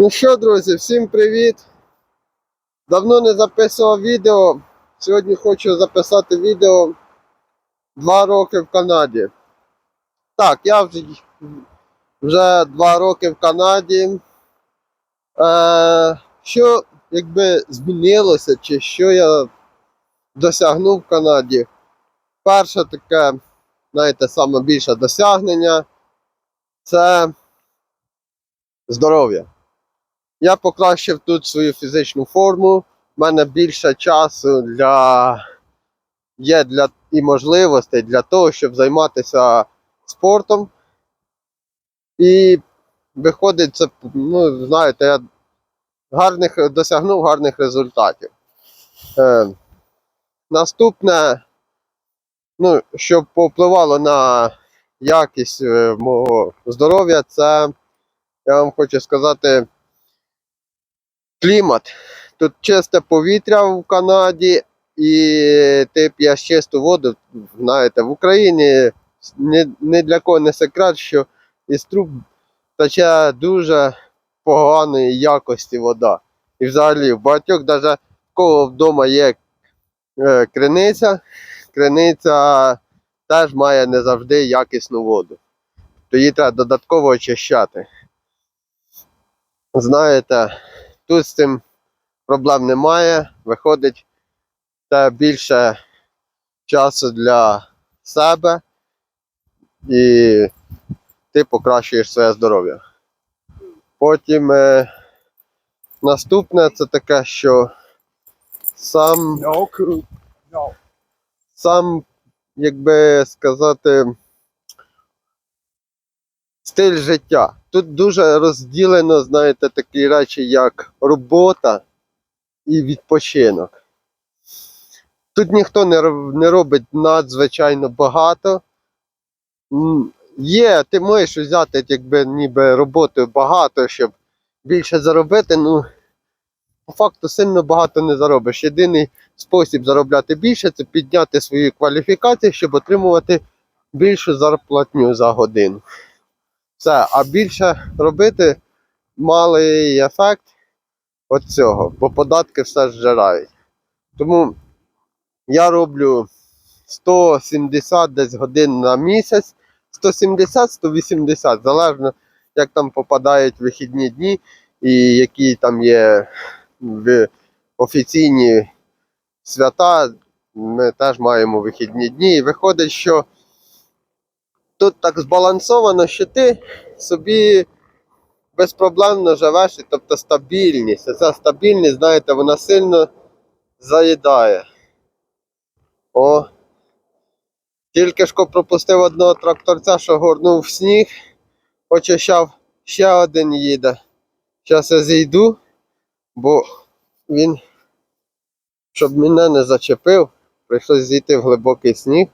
Ну що, друзі, всім привіт! Давно не записував відео. Сьогодні хочу записати відео два роки в Канаді. Так, я вже, вже два роки в Канаді. Е, що якби змінилося, чи що я досягнув в Канаді? Перше таке, знаєте, саме більше досягнення це здоров'я. Я покращив тут свою фізичну форму. У мене більше часу для є для і можливостей для того, щоб займатися спортом. І виходить, це, ну, знаєте, я гарних, досягнув гарних результатів. Е, наступне, ну, що повпливало на якість е, мого здоров'я, це я вам хочу сказати клімат. Тут чисте повітря в Канаді, і ти п'єш чисту воду. Знаєте, в Україні ні, ні для кого не секрет, що із труб тече дуже поганої якості вода. І взагалі в багатьох, навіть кого вдома є е, криниця, криниця теж має не завжди якісну воду. То її треба додатково очищати. Знаєте, тут з цим проблем немає. Виходить, це більше часу для себе і ти покращуєш своє здоров'я. Потім е, наступне це таке, що сам, сам, як би сказати, стиль життя. Тут дуже розділено, знаєте, такі речі, як робота і відпочинок. Тут ніхто не, робить надзвичайно багато. Є, ти можеш взяти якби ніби роботи багато, щоб більше заробити, ну по факту сильно багато не заробиш. Єдиний спосіб заробляти більше це підняти свої кваліфікації, щоб отримувати більшу зарплатню за годину. Все, а більше робити малий ефект від цього, бо податки все зжирають. Тому я роблю 170 десь годин на місяць, 170-180, залежно як там попадають вихідні дні і які там є в офіційні свята. Ми теж маємо вихідні дні. І виходить, що тут так збалансовано, що ти собі безпроблемно живеш, тобто стабільність. Ця стабільність, знаєте, вона сильно заїдає. О. Тільки ж пропустив одного тракторця, що горнув сніг, очищав, ще один їде. Зараз я зійду, бо він, щоб мене не зачепив, прийшлось зійти в глибокий сніг.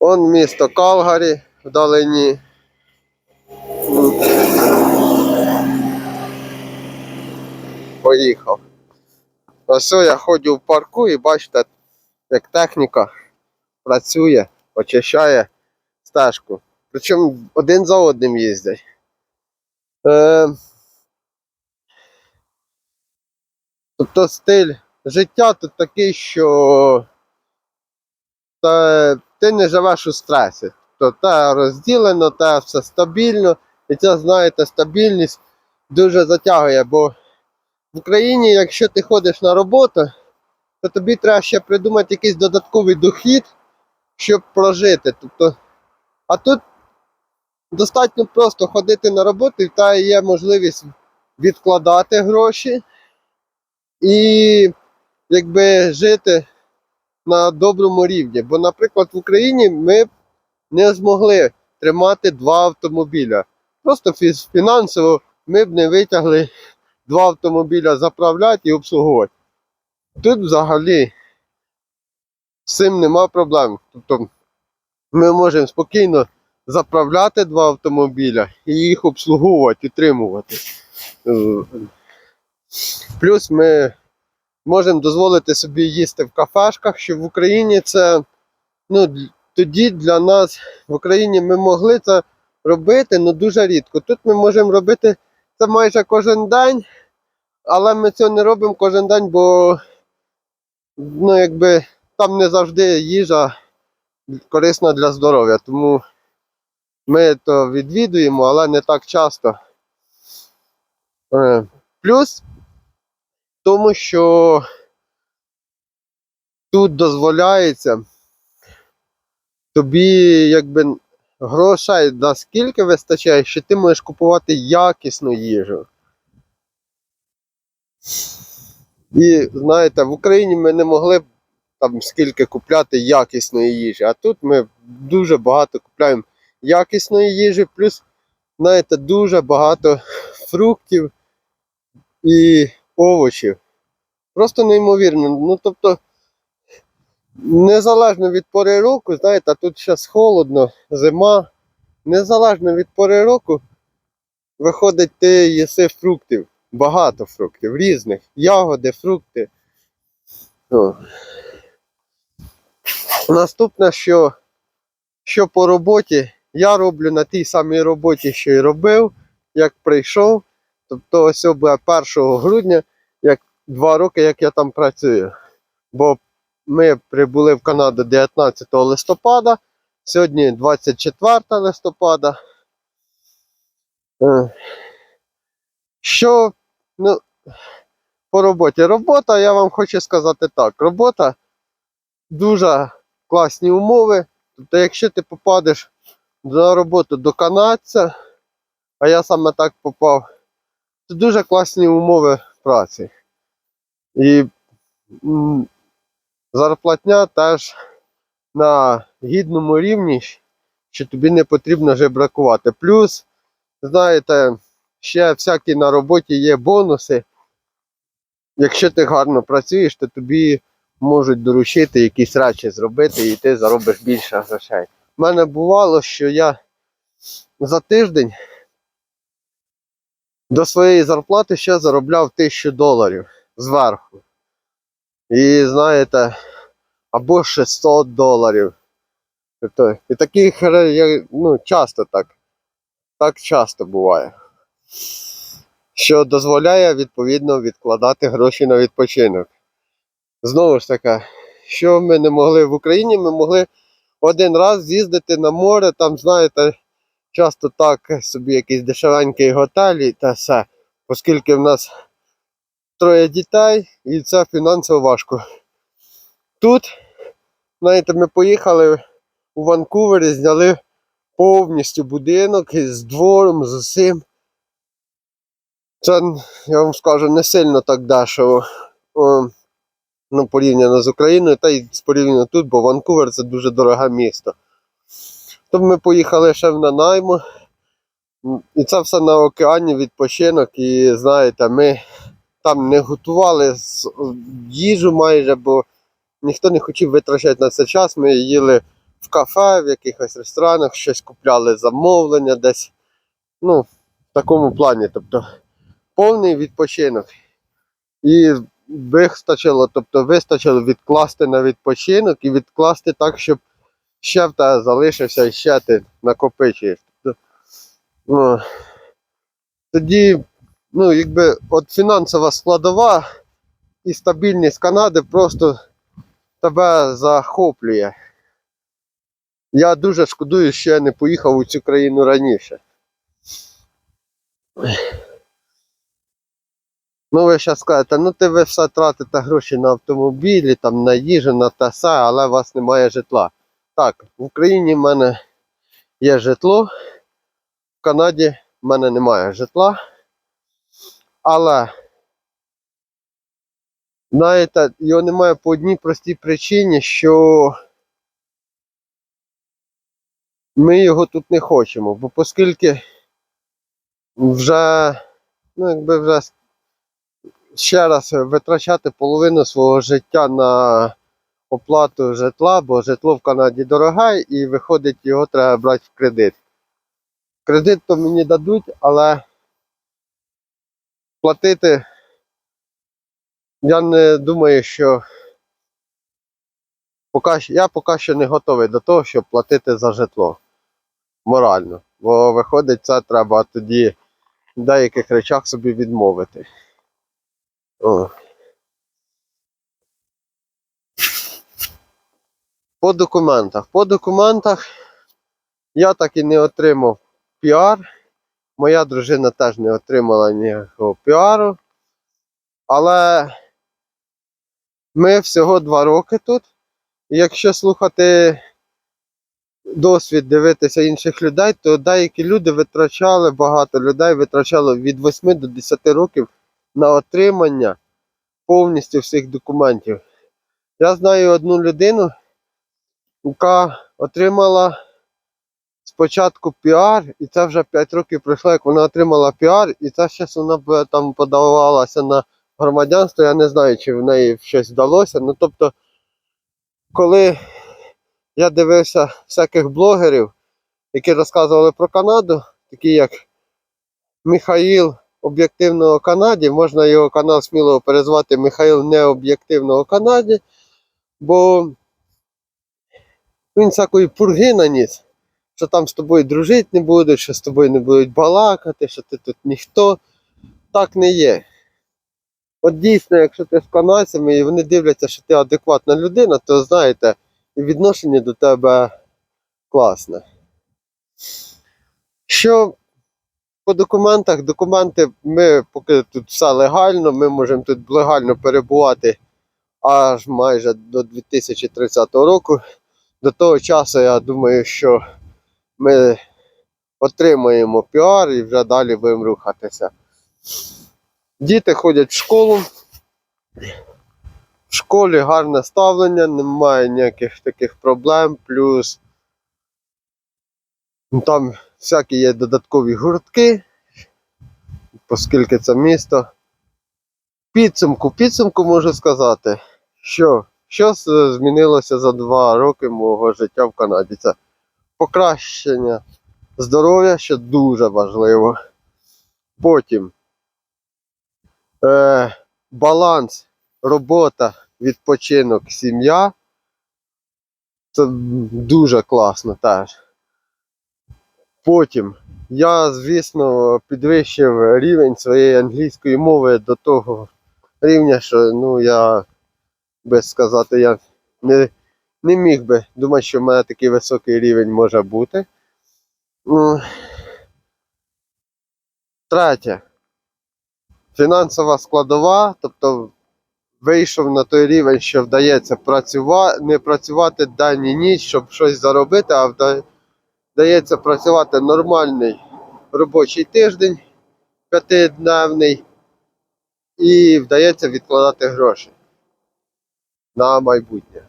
Он місто Калгарі вдалині. Поїхав. Ось я ходжу в парку і бачите, як техніка працює, очищає стежку. Причому один за одним їздять. Е, тобто стиль життя тут такий, що та, ти не живеш у стресі. Тобто розділено, те все стабільно. І ця, знаєте, стабільність дуже затягує, бо в Україні, якщо ти ходиш на роботу, то тобі треба ще придумати якийсь додатковий дохід, щоб прожити. Тобто, а тут достатньо просто ходити на роботу, і та є можливість відкладати гроші і якби жити на доброму рівні. Бо, наприклад, в Україні ми не змогли тримати два автомобіля. Просто фінансово ми б не витягли два автомобіля заправляти і обслуговувати. Тут взагалі з цим нема проблем. Тобто ми можемо спокійно заправляти два автомобіля і їх обслуговувати, утримувати. Е, Плюс ми можемо дозволити собі їсти в кафешках, що в Україні це ну, тоді для нас в Україні ми могли це робити, але дуже рідко. Тут ми можемо робити це майже кожен день, але ми цього не робимо кожен день, бо ну, якби, там не завжди їжа корисна для здоров'я. Тому ми то відвідуємо, але не так часто. Е, Плюс тому, що тут дозволяється тобі якби грошей наскільки вистачає, що ти можеш купувати якісну їжу. І знаєте, в Україні ми не могли б там скільки купляти якісної їжі, а тут ми дуже багато купляємо якісної їжі, плюс, знаєте, дуже багато фруктів і овочів. Просто неймовірно. Ну, тобто, незалежно від пори року, знаєте, а тут зараз холодно, зима. Незалежно від пори року, виходить, ти їси фруктів. Багато фруктів, різних. Ягоди, фрукти. О. Наступне, що, що по роботі, я роблю на тій самій роботі, що і робив, як прийшов. Тобто ось буде 1 грудня, як два роки, як я там працюю. Бо ми прибули в Канаду 19 листопада, сьогодні 24 листопада. Е, Що ну, по роботі? Робота, я вам хочу сказати так. Робота дуже класні умови. Тобто, якщо ти попадеш на роботу до канадця, а я саме так попав, це дуже класні умови праці. І зарплатня теж на гідному рівні, що тобі не потрібно жебракувати. Плюс, знаєте, ще всякі на роботі є бонуси. Якщо ти гарно працюєш, то тобі можуть доручити якісь речі зробити і ти заробиш більше грошей. У мене бувало, що я за тиждень до своєї зарплати ще заробляв тисячу доларів зверху. І знаєте, або 600 доларів. Тобто, і таких ну, часто так. Так часто буває. Що дозволяє відповідно відкладати гроші на відпочинок. Знову ж таки, що ми не могли в Україні, ми могли один раз з'їздити на море, там, знаєте, часто так собі якийсь дешевенький готель та все. Оскільки в нас троє дітей, і це фінансово важко. Тут, знаєте, ми поїхали у Ванкувері, зняли повністю будинок із двором, з усім. Це, я вам скажу, не сильно так дешево. Ну, порівняно з Україною, та й порівняно тут, бо Ванкувер це дуже дороге місто. Тому ми поїхали ще в Нанаймо. М, І це все на океані відпочинок. І знаєте, ми там не готували їжу майже, бо ніхто не хотів витрачати на це час. Ми їли в кафе, в якихось ресторанах, щось купляли замовлення десь. Ну, в такому плані. Тобто повний відпочинок. І вистачило, тобто вистачило відкласти на відпочинок і відкласти так, щоб ще в тебе залишився і ще ти накопичуєш. Ну, тоді, ну, якби от фінансова складова і стабільність Канади просто тебе захоплює. Я дуже шкодую, що я не поїхав у цю країну раніше. Ну, ви зараз скажете, ну ти ви все тратите гроші на автомобілі, там, на їжу, на те але у вас немає житла. Так, в Україні в мене є житло, в Канаді в мене немає житла. Але, знаєте, його немає по одній простій причині, що ми його тут не хочемо. Бо оскільки вже, ну, якби вже ще раз витрачати половину свого життя на оплату житла, бо житло в Канаді дороге і виходить, його треба брати в кредит. Кредит то мені дадуть, але платити я не думаю, що поки, я поки що не готовий до того, щоб платити за житло морально. Бо виходить, це треба тоді в деяких речах собі відмовити. О. По документах. По документах я так і не отримав піар. Моя дружина теж не отримала ніякого піару. Але ми всього два роки тут. Якщо слухати досвід дивитися інших людей, то деякі люди витрачали, багато людей витрачало від 8 до 10 років на отримання повністю всіх документів. Я знаю одну людину, яка отримала спочатку піар, і це вже 5 років пройшло, як вона отримала піар, і це зараз вона б там подавалася на громадянство. Я не знаю, чи в неї щось вдалося. Ну тобто, коли я дивився всяких блогерів, які розказували про Канаду, такі як Михаїл Об'єктивного Канаді, можна його канал сміло перезвати Михаїл Необ'єктивного Канаді, бо він всякої пурги наніс, що там з тобою дружити не будуть, що з тобою не будуть балакати, що ти тут ніхто. Так не є. От дійсно, якщо ти з канадцями і вони дивляться, що ти адекватна людина, то знаєте, відношення до тебе класне. Що по документах, документи ми поки тут все легально, ми можемо тут легально перебувати аж майже до 2030 року. До того часу, я думаю, що ми отримаємо піар і вже далі будемо рухатися. Діти ходять в школу. В школі гарне ставлення, немає ніяких таких проблем. Плюс ну, там всякі є додаткові гуртки, оскільки це місто. Підсумку, підсумку можу сказати, що що змінилося за два роки мого життя в Канаді. Це покращення здоров'я, що дуже важливо. Потім е, баланс, робота, відпочинок, сім'я. Це дуже класно теж. Потім я, звісно, підвищив рівень своєї англійської мови до того рівня, що ну, я би сказати, я не, не міг би думати, що в мене такий високий рівень може бути. Ну, Третє. Фінансова складова, тобто вийшов на той рівень, що вдається працювати, не працювати день і ніч, щоб щось заробити, а вдається працювати нормальний робочий тиждень п'ятидневний і вдається відкладати гроші на майбутнє.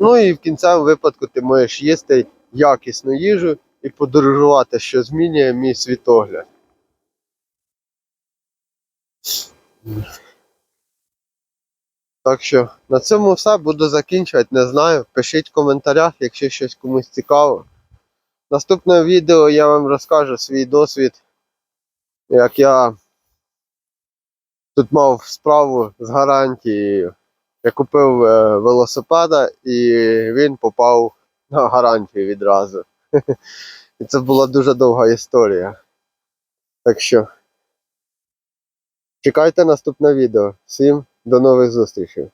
Ну і в кінцевому випадку ти можеш їсти якісну їжу і подорожувати, що змінює мій світогляд. Так що на цьому все буду закінчувати. Не знаю. Пишіть в коментарях, якщо щось комусь цікаво. Наступне відео я вам розкажу свій досвід, як я тут мав справу з гарантією. Я купив е, велосипеда і він попав на гарантію відразу. І це була дуже довга історія. Так що чекайте наступне відео. Всім до нових зустрічей.